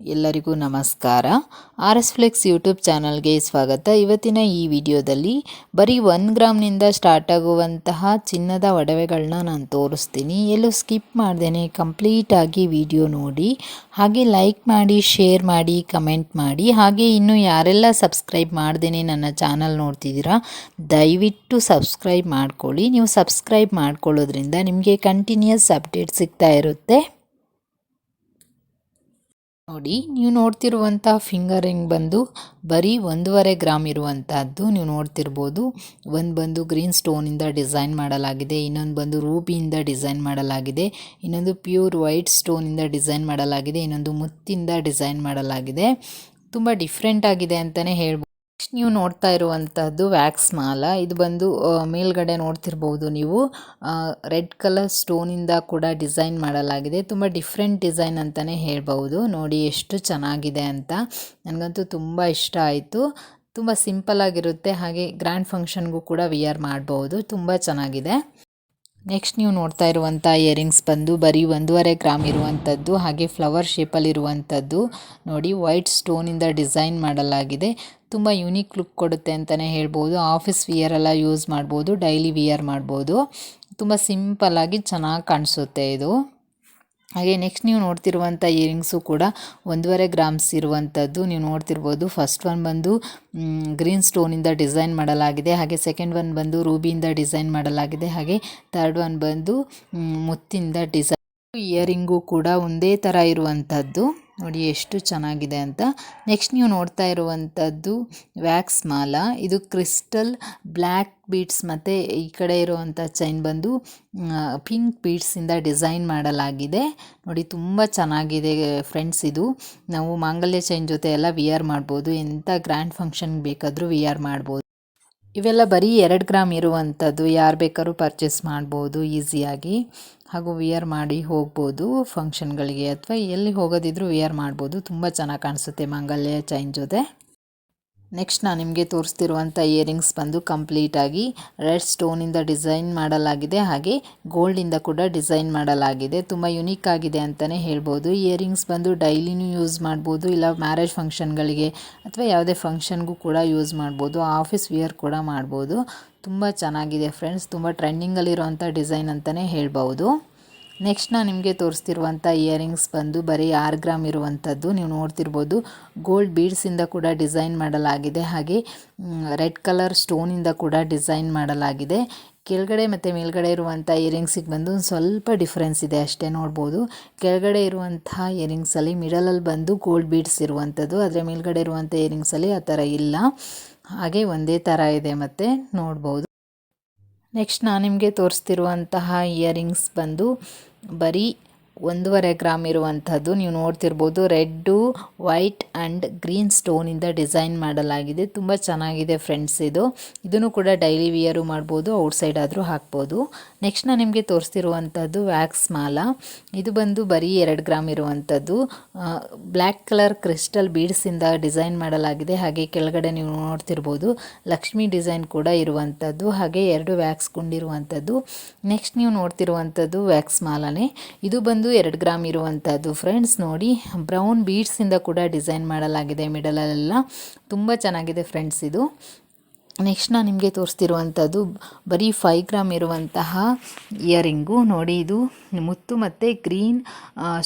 ಎಲ್ಲರಿಗೂ ನಮಸ್ಕಾರ. R S flex YouTube ಚಾನಲ್ಗೆ ಸ್ವಾಗತ. ಇವತ್ತಿನ ಈ ವಿಡಿಯೋದಲ್ಲಿ ಬರೀ ಒನ್ ಗ್ರಾಮ್ನಿಂದ ಸ್ಟಾರ್ಟ್ ಆಗುವಂತಹ ಚಿನ್ನದ ಒಡವೆಗಳನ್ನ ನಾನು ತೋರಿಸ್ತೀನಿ. ಎಲ್ಲೂ ಸ್ಕಿಪ್ ಮಾಡ್ದೇನೆ, ಕಂಪ್ಲೀಟಾಗಿ ವಿಡಿಯೋ ನೋಡಿ. ಹಾಗೆ ಲೈಕ್ ಮಾಡಿ, ಶೇರ್ ಮಾಡಿ, ಕಮೆಂಟ್ ಮಾಡಿ. ಹಾಗೆ ಇನ್ನು ಯಾರೆಲ್ಲ ಸಬ್ಸ್ಕ್ರೈಬ್ ಮಾಡ್ದೇನೆ ನನ್ನ ಚಾನಲ್ ನೋಡ್ತಿದ್ದೀರಾ, ದಯವಿಟ್ಟು ಸಬ್ಸ್ಕ್ರೈಬ್ ಮಾಡ್ಕೊಳ್ಳಿ. ನೀವು ಸಬ್ಸ್ಕ್ರೈಬ್ ಮಾಡ್ಕೊಳ್ಳೋದ್ರಿಂದ ನಿಮಗೆ ಕಂಟಿನ್ಯೂಸ್ ಅಪ್ಡೇಟ್ ಸಿಗ್ತಾ ಇರುತ್ತೆ. ನೋಡಿ, ನೀವು ನೋಡ್ತಿರುವಂಥ ಫಿಂಗರ್ ರಿಂಗ್ ಬಂದು ಬರೀ ಒಂದೂವರೆ ಗ್ರಾಮ್ ಇರುವಂತಹದ್ದು ನೀವು ನೋಡ್ತಿರ್ಬೋದು. ಒಂದು ಬಂದು ಗ್ರೀನ್ ಸ್ಟೋನಿಂದ ಡಿಸೈನ್ ಮಾಡಲಾಗಿದೆ, ಇನ್ನೊಂದು ಬಂದು ರೂಬಿಯಿಂದ ಡಿಸೈನ್ ಮಾಡಲಾಗಿದೆ, ಇನ್ನೊಂದು ಪ್ಯೂರ್ ವೈಟ್ ಸ್ಟೋನಿಂದ ಡಿಸೈನ್ ಮಾಡಲಾಗಿದೆ, ಇನ್ನೊಂದು ಮುತ್ತಿಂದ ಡಿಸೈನ್ ಮಾಡಲಾಗಿದೆ. ತುಂಬ ಡಿಫ್ರೆಂಟ್ ಆಗಿದೆ ಅಂತಲೇ ಹೇಳ್ಬೋದು ನೆಕ್ಸ್ಟ್ ನೀವು ನೋಡ್ತಾ ಇರುವಂಥದ್ದು ವ್ಯಾಕ್ಸ್ ಮಾಲ. ಇದು ಬಂದು ಮೇಲ್ಗಡೆ ನೋಡ್ತಿರ್ಬೋದು ನೀವು. ರೆಡ್ ಕಲರ್ ಸ್ಟೋನಿಂದ ಕೂಡ ಡಿಸೈನ್ ಮಾಡಲಾಗಿದೆ. ತುಂಬ ಡಿಫ್ರೆಂಟ್ ಡಿಸೈನ್ ಅಂತಲೇ ಹೇಳ್ಬೋದು ನೋಡಿ ಎಷ್ಟು ಚೆನ್ನಾಗಿದೆ ಅಂತ. ನನಗಂತೂ ತುಂಬ ಇಷ್ಟ ಆಯಿತು. ತುಂಬ ಸಿಂಪಲ್ ಆಗಿರುತ್ತೆ. ಹಾಗೆ ಗ್ರ್ಯಾಂಡ್ ಫಂಕ್ಷನ್ಗೂ ಕೂಡ ವಿಯರ್ ಮಾಡ್ಬೋದು ತುಂಬ ಚೆನ್ನಾಗಿದೆ. ನೆಕ್ಸ್ಟ್ ನೀವು ನೋಡ್ತಾ ಇರುವಂಥ ಇಯರಿಂಗ್ಸ್ ಬಂದು, ಬರೀ ಒಂದೂವರೆ ಗ್ರಾಮ್ ಇರುವಂಥದ್ದು ಹಾಗೆ ಫ್ಲವರ್ ಶೇಪಲ್ಲಿರುವಂಥದ್ದು ನೋಡಿ ವೈಟ್ ಸ್ಟೋನಿಂದ ಡಿಸೈನ್ ಮಾಡಲಾಗಿದೆ. ತುಂಬ ಯುನೀಕ್ ಲುಕ್ ಕೊಡುತ್ತೆ ಅಂತಲೇ ಹೇಳ್ಬೋದು. ಆಫೀಸ್ ವಿಯರೆಲ್ಲ ಯೂಸ್ ಮಾಡ್ಬೋದು ಡೈಲಿ ವಿಯರ್ ಮಾಡ್ಬೋದು. ತುಂಬ ಸಿಂಪಲ್ಲಾಗಿ ಚೆನ್ನಾಗಿ ಕಾಣಿಸುತ್ತೆ ಇದು. ಹಾಗೆ ನೆಕ್ಸ್ಟ್ ನೀವು ನೋಡ್ತಿರುವಂಥ ಇಯರಿಂಗ್ಸು ಕೂಡ ಒಂದೂವರೆ ಗ್ರಾಮ್ಸ್ ಇರುವಂಥದ್ದು ನೀವು ನೋಡ್ತಿರ್ಬೋದು ಫಸ್ಟ್ ಒನ್ ಬಂದು ಗ್ರೀನ್ ಸ್ಟೋನಿಂದ ಡಿಸೈನ್ ಮಾಡಲಾಗಿದೆ. ಹಾಗೆ ಸೆಕೆಂಡ್ ಒನ್ ಬಂದು ರೂಬಿಯಿಂದ ಡಿಸೈನ್ ಮಾಡಲಾಗಿದೆ. ಹಾಗೆ ಥರ್ಡ್ ಒನ್ ಬಂದು ಮುತ್ತಿಂದ ಡಿಸೈನ್ ಇಯರಿಂಗು ಕೂಡ ಒಂದೇ ಥರ ಇರುವಂಥದ್ದು ನೋಡಿ ಎಷ್ಟು ಚೆನ್ನಾಗಿದೆ ಅಂತ. ನೆಕ್ಸ್ಟ್ ನೀವು ನೋಡ್ತಾ ಇರುವಂಥದ್ದು ವ್ಯಾಕ್ಸ್ ಮಾಲ. ಇದು ಕ್ರಿಸ್ಟಲ್ ಬ್ಲ್ಯಾಕ್ ಬೀಡ್ಸ್ ಮತ್ತು ಈ ಕಡೆ ಇರುವಂಥ ಚೈನ್ ಬಂದು ಪಿಂಕ್ ಬೀಡ್ಸಿಂದ ಡಿಸೈನ್ ಮಾಡಲಾಗಿದೆ. ನೋಡಿ ತುಂಬ ಚೆನ್ನಾಗಿದೆ ಫ್ರೆಂಡ್ಸ್ ಇದು. ನಾವು ಮಾಂಗಲ್ಯ ಚೈನ್ ಜೊತೆ ಎಲ್ಲ ವಿಯರ್ ಮಾಡ್ಬೋದು. ಎಂಥ ಗ್ರ್ಯಾಂಡ್ ಫಂಕ್ಷನ್ ಬೇಕಾದರೂ ವಿಯರ್ ಮಾಡ್ಬೋದು. ಇವೆಲ್ಲ ಬರೀ ಎರಡು ಗ್ರಾಮ್ ಇರುವಂಥದ್ದು. ಯಾರು ಬೇಕಾದ್ರೂ ಪರ್ಚೇಸ್ ಮಾಡ್ಬೋದು ಈಸಿಯಾಗಿ ಹಾಗೂ ವಿಯರ್ ಮಾಡಿ ಹೋಗ್ಬೋದು ಫಂಕ್ಷನ್ಗಳಿಗೆ ಅಥವಾ ಎಲ್ಲಿ ಹೋಗೋದಿದ್ರೂ ವಿಯರ್ ಮಾಡ್ಬೋದು. ತುಂಬ ಚೆನ್ನಾಗಿ ಕಾಣಿಸುತ್ತೆ ಮಾಂಗಲ್ಯ, ಚೈನ್ ಜೊತೆ. ನೆಕ್ಸ್ಟ್ ನಾನು ನಿಮಗೆ ತೋರಿಸ್ತಿರುವಂಥ ಇಯರಿಂಗ್ಸ್ ಬಂದು ಕಂಪ್ಲೀಟಾಗಿ ರೆಡ್ ಸ್ಟೋನಿಂದ ಡಿಸೈನ್ ಮಾಡಲಾಗಿದೆ, ಹಾಗೆ ಗೋಲ್ಡಿಂದ ಕೂಡ ಡಿಸೈನ್ ಮಾಡಲಾಗಿದೆ. ತುಂಬ ಯುನೀಕ್ ಆಗಿದೆ ಅಂತಲೇ ಹೇಳ್ಬೋದು. ಇಯರಿಂಗ್ಸ್ ಬಂದು ಡೈಲಿನೂ ಯೂಸ್ ಮಾಡ್ಬೋದು, ಇಲ್ಲ ಮ್ಯಾರೇಜ್ ಫಂಕ್ಷನ್ಗಳಿಗೆ ಅಥವಾ ಯಾವುದೇ ಫಂಕ್ಷನ್ಗೂ ಕೂಡ ಯೂಸ್ ಮಾಡ್ಬೋದು, ಆಫೀಸ್ ವಿಯರ್ ಕೂಡ ಮಾಡ್ಬೋದು. ತುಂಬ ಚೆನ್ನಾಗಿದೆ ಫ್ರೆಂಡ್ಸ್, ತುಂಬ ಟ್ರೆಂಡಿಂಗಲ್ಲಿರುವಂಥ ಡಿಸೈನ್ ಅಂತಲೇ ಹೇಳ್ಬೋದು. ನೆಕ್ಸ್ಟ್ ನಾನು ನಿಮಗೆ ತೋರಿಸ್ತಿರುವಂಥ ಇಯರಿಂಗ್ಸ್ ಬಂದು ಬರೀ ಆರು ಗ್ರಾಮ್ ಇರುವಂಥದ್ದು ನೀವು ನೋಡ್ತಿರ್ಬೋದು. ಗೋಲ್ಡ್ ಬೀಡ್ಸಿಂದ ಕೂಡ ಡಿಸೈನ್ ಮಾಡಲಾಗಿದೆ. ಹಾಗೆ ರೆಡ್ ಕಲರ್ ಸ್ಟೋನಿಂದ ಕೂಡ ಡಿಸೈನ್ ಮಾಡಲಾಗಿದೆ. ಕೆಳಗಡೆ ಮತ್ತು ಮೇಲ್ಗಡೆ ಇರುವಂಥ ಇಯರಿಂಗ್ಸಿಗೆ ಬಂದು ಸ್ವಲ್ಪ ಡಿಫ್ರೆನ್ಸ್ ಇದೆ ಅಷ್ಟೇ ನೋಡ್ಬೋದು. ಕೆಳಗಡೆ ಇರುವಂಥ ಇಯರಿಂಗ್ಸಲ್ಲಿ ಮಿಡಲಲ್ಲಿ ಬಂದು ಗೋಲ್ಡ್ ಬೀಡ್ಸ್ ಇರುವಂಥದ್ದು. ಆದರೆ ಮೇಲ್ಗಡೆ ಇರುವಂಥ ಇಯರಿಂಗ್ಸಲ್ಲಿ ಆ ಥರ ಇಲ್ಲ. ಹಾಗೆ ಒಂದೇ ಥರ ಇದೆ ಮತ್ತು ನೋಡ್ಬೋದು. ನೆಕ್ಸ್ಟ್ ನಾನು ನಿಮಗೆ ತೋರಿಸ್ತಿರುವಂತಹ ಇಯರಿಂಗ್ಸ್ ಬಂದು ಬರೀ ಒಂದೂವರೆ ಗ್ರಾಮ್ ಇರುವಂಥದ್ದು. ನೀವು ನೋಡ್ತಿರ್ಬೋದು, ರೆಡ್ಡು, ವೈಟ್ ಆ್ಯಂಡ್ ಗ್ರೀನ್ ಸ್ಟೋನಿಂದ ಡಿಸೈನ್ ಮಾಡಲಾಗಿದೆ. ತುಂಬ ಚೆನ್ನಾಗಿದೆ ಫ್ರೆಂಡ್ಸ್ ಇದು. ಇದನ್ನು ಕೂಡ ಡೈಲಿ ವಿಯರು ಮಾಡ್ಬೋದು, ಔಟ್ಸೈಡ್ ಆದರೂ ಹಾಕ್ಬೋದು. ನೆಕ್ಸ್ಟ್ ನಾನು ನಿಮಗೆ ತೋರಿಸ್ತಿರುವಂಥದ್ದು ವ್ಯಾಕ್ಸ್ ಮಾಲ. ಇದು ಬಂದು ಬರೀ ಎರಡು ಗ್ರಾಮ್ ಇರುವಂಥದ್ದು. ಬ್ಲ್ಯಾಕ್ ಕಲರ್ ಕ್ರಿಸ್ಟಲ್ ಬೀಡ್ಸಿಂದ ಡಿಸೈನ್ ಮಾಡಲಾಗಿದೆ. ಹಾಗೆ ಕೆಳಗಡೆ ನೀವು ನೋಡ್ತಿರ್ಬೋದು, ಲಕ್ಷ್ಮಿ ಡಿಸೈನ್ ಕೂಡ ಇರುವಂಥದ್ದು. ಹಾಗೆ ಎರಡು ವ್ಯಾಕ್ಸ್ ಕೊಂಡಿರುವಂಥದ್ದು. ನೆಕ್ಸ್ಟ್ ನೀವು ನೋಡ್ತಿರುವಂಥದ್ದು ವ್ಯಾಕ್ಸ್ ಮಾಲನೇ. ಇದು ಬಂದು ಎರಡು ಗ್ರಾಮ್ ಇರುವಂಥದ್ದು ಫ್ರೆಂಡ್ಸ್ ನೋಡಿ ಬ್ರೌನ್ ಬೀಡ್ಸಿಂದ ಕೂಡ ಡಿಸೈನ್ ಮಾಡಲಾಗಿದೆ ಮಿಡಲಲ್ಲೆಲ್ಲ ತುಂಬ ಚೆನ್ನಾಗಿದೆ ಫ್ರೆಂಡ್ಸ್ ಇದು. ನೆಕ್ಸ್ಟ್ ನಾನು ನಿಮಗೆ ತೋರಿಸ್ತಿರುವಂಥದ್ದು ಬರೀ ಫೈವ್ ಗ್ರಾಮ್ ಇರುವಂತಹ ಇಯರಿಂಗು ನೋಡಿ, ಇದು ಮುತ್ತು ಮತ್ತು ಗ್ರೀನ್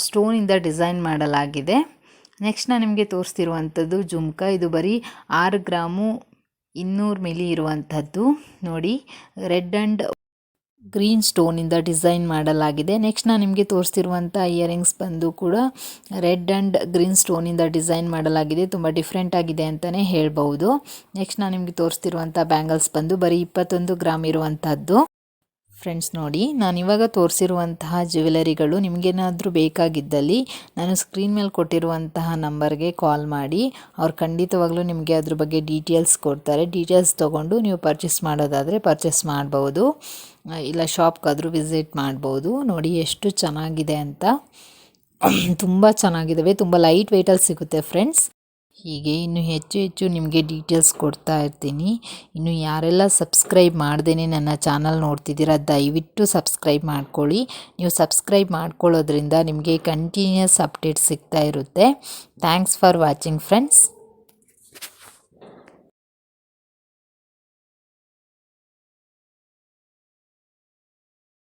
ಸ್ಟೋನಿಂದ ಡಿಸೈನ್ ಮಾಡಲಾಗಿದೆ. ನೆಕ್ಸ್ಟ್ ನಾನು ನಿಮಗೆ ತೋರಿಸ್ತಿರುವಂಥದ್ದು ಜುಮ್ಕ. ಇದು ಬರೀ ಆರು ಗ್ರಾಮು ಇನ್ನೂರು ಮಿಲಿ ಇರುವಂಥದ್ದು ನೋಡಿ ರೆಡ್ ಆ್ಯಂಡ್ ಗ್ರೀನ್ ಸ್ಟೋನಿಂದ ಡಿಸೈನ್ ಮಾಡಲಾಗಿದೆ. ನೆಕ್ಸ್ಟ್ ನಾನು ನಿಮಗೆ ತೋರಿಸ್ತಿರುವಂಥ ಇಯರಿಂಗ್ಸ್ ಬಂದು ಕೂಡ ರೆಡ್ ಆ್ಯಂಡ್ ಗ್ರೀನ್ ಸ್ಟೋನಿಂದ ಡಿಸೈನ್ ಮಾಡಲಾಗಿದೆ. ತುಂಬ ಡಿಫ್ರೆಂಟ್ ಆಗಿದೆ ಅಂತಲೇ ಹೇಳಬಹುದು. ನೆಕ್ಸ್ಟ್ ನಾನು ನಿಮಗೆ ತೋರಿಸ್ತಿರುವಂಥ ಬ್ಯಾಂಗಲ್ಸ್ ಬಂದು ಬರೀ ಇಪ್ಪತ್ತೊಂದು ಗ್ರಾಮ್ ಇರುವಂಥದ್ದು ಫ್ರೆಂಡ್ಸ್ ನೋಡಿ, ನಾನು ಇವಾಗ ತೋರಿಸಿರುವಂತಹ ಜ್ಯುವೆಲರಿಗಳು ನಿಮಗೇನಾದರೂ ಬೇಕಾಗಿದ್ದಲ್ಲಿ ನಾನು ಸ್ಕ್ರೀನ್ ಮೇಲೆ ಕೊಟ್ಟಿರುವಂತಹ ನಂಬರ್ಗೆ ಕಾಲ್ ಮಾಡಿ, ಅವ್ರು ಖಂಡಿತವಾಗ್ಲೂ ನಿಮಗೆ ಅದ್ರ ಬಗ್ಗೆ ಡೀಟೇಲ್ಸ್ ಕೊಡ್ತಾರೆ. ಡೀಟೇಲ್ಸ್ ತೊಗೊಂಡು ನೀವು ಪರ್ಚೇಸ್ ಮಾಡೋದಾದರೆ ಪರ್ಚೇಸ್ ಮಾಡ್ಬೋದು. ಇಲ್ಲ ಶಾಪ್ಗಾದರೂ ವಿಸಿಟ್ ಮಾಡ್ಬೋದು. ನೋಡಿ ಎಷ್ಟು ಚೆನ್ನಾಗಿದೆ ಅಂತ. ತುಂಬ ಚೆನ್ನಾಗಿದ್ದಾವೆ. ತುಂಬ ಲೈಟ್ ವೆಯ್ಟಲ್ಲಿ ಸಿಗುತ್ತೆ ಫ್ರೆಂಡ್ಸ್. ಹೀಗೆ ಇನ್ನು ಹೆಚ್ಚು ಹೆಚ್ಚು ನಿಮಗೆ ಡೀಟೇಲ್ಸ್ ಕೊಡ್ತಾ ಇರ್ತೀನಿ. ಇನ್ನು ಯಾರೆಲ್ಲ ಸಬ್ಸ್ಕ್ರೈಬ್ ಮಾಡ್ದೇ ನನ್ನ ಚಾನಲ್ ನೋಡ್ತಿದ್ದೀರಾ, ದಯವಿಟ್ಟು ಸಬ್ಸ್ಕ್ರೈಬ್ ಮಾಡ್ಕೊಳ್ಳಿ. ನೀವು ಸಬ್ಸ್ಕ್ರೈಬ್ ಮಾಡ್ಕೊಳ್ಳೋದ್ರಿಂದ ನಿಮಗೆ ಕಂಟಿನ್ಯೂಸ್ ಅಪ್ಡೇಟ್ ಸಿಗ್ತಾ ಇರುತ್ತೆ. Thanks for watching friends